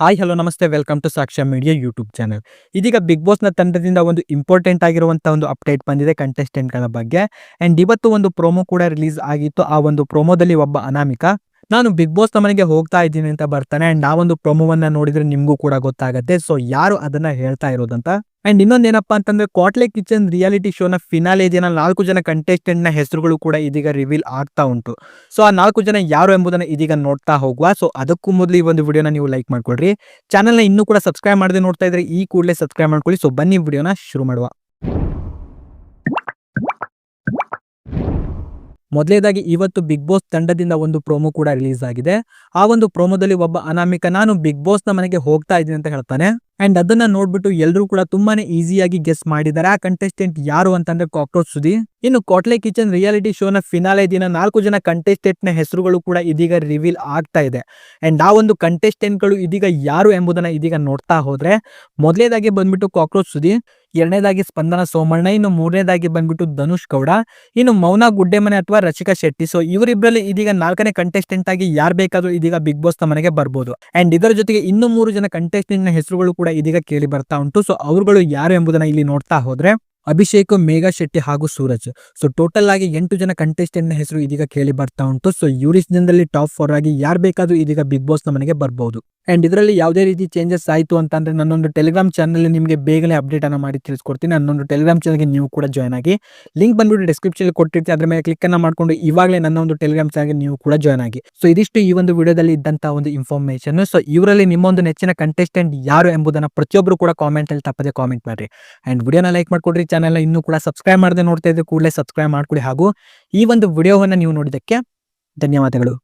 Hi hello ನಮಸ್ತೆ. Welcome to Sakshya media YouTube channel ಇದೀಗ big ಬಾಸ್ನ ತಂಡದಿಂದ ಒಂದು ಇಂಪಾರ್ಟೆಂಟ್ ಆಗಿರುವಂಥ ಒಂದು ಅಪ್ಡೇಟ್ ಬಂದಿದೆ ಕಂಟೆಸ್ಟೆಂಟ್ಗಳ ಬಗ್ಗೆ. ಆ್ಯಂಡ್ ಇವತ್ತು ಒಂದು ಪ್ರೋಮೋ ಕೂಡ ರಿಲೀಸ್ ಆಗಿತ್ತು. ಆ ಒಂದು ಪ್ರೋಮೋದಲ್ಲಿ ಒಬ್ಬ ಅನಾಮಿಕ ನಾನು ಬಿಗ್ ಬಾಸ್ ಮನೆಗೆ ಹೋಗ್ತಾ ಇದ್ದೀನಿ ಅಂತ ಬರ್ತಾನೆ ಅಂಡ್ ಆ ಒಂದು ಪ್ರೊಮೋವನ್ನ ನೋಡಿದ್ರೆ ನಿಮ್ಗೂ ಕೂಡ ಗೊತ್ತಾಗುತ್ತೆ. ಸೊ ಯಾರು ಅದನ್ನ ಹೇಳ್ತಾ ಇರೋದಂತ? ಆ್ಯಂಡ್ ಇನ್ನೊಂದೇನಪ್ಪ ಅಂತಂದ್ರೆ ಕಾಟ್ಲೆ ಕಿಚನ್ ರಿಯಾಲಿಟಿ ಶೋನ ಫಿನಾಲೆ ದಿನ ನಾಲ್ಕು ಜನ ಕಂಟೆಸ್ಟೆಂಟ್ನ ಹೆಸರುಗಳು ಕೂಡ ಇದೀಗ ರಿವೀಲ್ ಆಗ್ತಾ ಉಂಟು. ಸೊ ಆ ನಾಲ್ಕು ಜನ ಯಾರು ಎಂಬುದನ್ನ ಇದೀಗ ನೋಡ್ತಾ ಹೋಗುವ. ಸೊ ಅದಕ್ಕೂ ಮೊದಲು ಈ ಒಂದು ವಿಡಿಯೋನ ನೀವು ಲೈಕ್ ಮಾಡ್ಕೊಳ್ರಿ. ಚಾನಲ್ನ ಇನ್ನೂ ಕೂಡ ಸಬ್ಸ್ಕ್ರೈಬ್ ಮಾಡದೆ ನೋಡ್ತಾ ಇದ್ರೆ ಈ ಕೂಡಲೇ ಸಬ್ಸ್ಕ್ರೈಬ್ ಮಾಡ್ಕೊಳ್ಳಿ. ಸೊ ಬನ್ನಿ ವಿಡಿಯೋನ ಶುರು ಮಾಡುವ. ಮೊದಲೇದಾಗಿ ಇವತ್ತು ಬಿಗ್ ಬಾಸ್ ತಂಡದಿಂದ ಒಂದು ಪ್ರೋಮೋ ಕೂಡ ರಿಲೀಸ್ ಆಗಿದೆ. ಆ ಒಂದು ಪ್ರೋಮೋದಲ್ಲಿ ಒಬ್ಬ ಅನಾಮಿಕ, ನಾನು ಬಿಗ್ ಬಾಸ್ನ ಮನೆಗೆ ಹೋಗ್ತಾ ಇದ್ದೀನಿ ಅಂತ ಹೇಳ್ತಾನೆ. ಅಂಡ್ ಅದನ್ನ ನೋಡ್ಬಿಟ್ಟು ಎಲ್ಲರೂ ಕೂಡ ತುಂಬಾನೇ ಈಸಿಯಾಗಿ ಗೆಸ್ ಮಾಡಿದ್ದಾರೆ. ಆ ಕಂಟೆಸ್ಟೆಂಟ್ ಯಾರು ಅಂತಂದ್ರೆ ಕಾಕ್ರೋಚ್ ಸುದಿ ಇನ್ನು ಕೋಟ್ಲೆ ಕಿಚನ್ ರಿಯಾಲಿಟಿ ಶೋನ ಫಿನಾಲೆ ದಿನ ನಾಲ್ಕು ಜನ ಕಂಟೆಸ್ಟೆಂಟ್ನ ಹೆಸರುಗಳು ಕೂಡ ಇದೀಗ ರಿವೀಲ್ ಆಗ್ತಾ ಇದೆ. ಅಂಡ್ ಆ ಒಂದು ಕಂಟೆಸ್ಟೆಂಟ್ಗಳು ಇದೀಗ ಯಾರು ಎಂಬುದನ್ನ ಇದೀಗ ನೋಡ್ತಾ ಹೋದ್ರೆ, ಮೊದಲೇದಾಗಿ ಬಂದ್ಬಿಟ್ಟು ಕಾಕ್ರೋಚ್ ಸುದಿ ಎರಡನೇದಾಗಿ ಸ್ಪಂದನ ಸೋಮಣ್ಣ, ಇನ್ನು ಮೂರನೇದಾಗಿ ಬಂದ್ಬಿಟ್ಟು ಧನುಷ್ ಗೌಡ, ಇನ್ನು ಮೌನ ಗುಡ್ಡೆಮನೆ ಅಥವಾ ರಚಿಕಾ ಶೆಟ್ಟಿ. ಸೊ ಇವರಿಬ್ಬರಲ್ಲಿ ಇದೀಗ ನಾಲ್ಕನೇ ಕಂಟೆಸ್ಟೆಂಟ್ ಆಗಿ ಯಾರು ಬೇಕಾದ್ರೂ ಇದೀಗ ಬಿಗ್ ಬಾಸ್ನ ಮನೆಗೆ ಬರ್ಬೋದು. ಅಂಡ್ ಇದರ ಜೊತೆಗೆ ಇನ್ನು ಮೂರು ಜನ ಕಂಟೆಸ್ಟೆಂಟ್ನ ಹೆಸರುಗಳು ಕೂಡ ಇದೀಗ ಕೇಳಿ ಬರ್ತಾ ಉಂಟು. ಸೊ ಅವರುಗಳು ಯಾರು ಎಂಬುದನ್ನ ಇಲ್ಲಿ ನೋಡ್ತಾ ಹೋದ್ರೆ ಅಭಿಷೇಕ್, ಮೇಘಾ ಶೆಟ್ಟಿ ಹಾಗೂ ಸೂರಜ್. ಸೊ ಟೋಟಲ್ ಆಗಿ ಎಂಟು ಜನ ಕಂಟೆಸ್ಟೆಂಟ್ನ ಹೆಸರು ಇದೀಗ ಕೇಳಿ ಬರ್ತಾ ಉಂಟು. ಸೊ ಯೂರಿಸ್ ಜನದಲ್ಲಿ ಟಾಪ್ ಫೋರ್ ಆಗಿ ಯಾರು ಬೇಕಾದ್ರೂ ಇದೀಗ ಬಿಗ್ ಬಾಸ್ನ ಮನೆಗೆ ಬರ್ಬೋದು. ಅಂಡ್ ಇದರಲ್ಲಿ ಯಾವುದೇ ರೀತಿ ಚೇಂಜಸ್ ಆಯಿತು ಅಂತಂದ್ರೆ ನನ್ನೊಂದು ಟೆಲಿಗ್ರಾಮ್ ಚಾನಲ್ ನಿಮಗೆ ಬೇಗನೆ ಅಪ್ಡೇಟ್ ಅನ್ನ ಮಾಡಿ ತಿಳಿಸ್ಕೊಡ್ತೀನಿ. ನನ್ನೊಂದು ಟೆಲಿಗ್ರಾಮ್ ಚಾನಲ್ಗೆ ನೀವು ಕೂಡ ಜಾಯ್ನ್ ಆಗಿ. ಲಿಂಕ್ ಬಂದ್ಬಿಟ್ಟು ಡಿಸ್ಕ್ರಿಪ್ಷನ್ ಕೊಟ್ಟಿರ್ತೀನಿ. ಅದ್ರ ಮೇಲೆ ಕ್ಲಿಕ್ ಮಾಡಿಕೊಂಡು ಇವಾಗಲೇ ನನ್ನ ಒಂದು ಟೆಲಿಗ್ರಾಮ್ ಚಾನಲ್ಗೆ ನೀವು ಕೂಡ ಜಾಯ್ನ್ ಆಗಿ. ಸೊ ಇದಿಷ್ಟು ಈ ಒಂದು ವಿಡಿಯೋದಲ್ಲಿ ಇದ್ದಂಥ ಒಂದು ಇನ್ಫಾರ್ಮೇಷನ್ ಸೊ ಇವರಲ್ಲಿ ನಿಮ್ಮೊಂದು ನೆಚ್ಚಿನ ಕಂಟೆಸ್ಟೆಂಟ್ ಯಾರು ಎಂಬುದನ್ನು ಪ್ರತಿಯೊಬ್ಬರು ಕೂಡ ಕಾಮೆಂಟಲ್ಲಿ ತಪ್ಪದೆ ಕಾಮೆಂಟ್ ಮಾಡಿರಿ. ಆ್ಯಂಡ್ ವಿಡಿಯೋನ ಲೈಕ್ ಮಾಡಿಕೊಡ್ರಿ. ಚಾನಲ್ ಇನ್ನೂ ಕೂಡ ಸಬ್ಸ್ಕ್ರೈಬ್ ಮಾಡದೆ ನೋಡ್ತಾ ಇದ್ರೆ ಕೂಡಲೇ ಸಬ್ಸ್ಕ್ರೈಬ್ ಮಾಡಿಕೊಡಿ. ಹಾಗೂ ಈ ಒಂದು ವಿಡಿಯೋವನ್ನು ನೀವು ನೋಡಿದ್ದಕ್ಕೆ ಧನ್ಯವಾದಗಳು.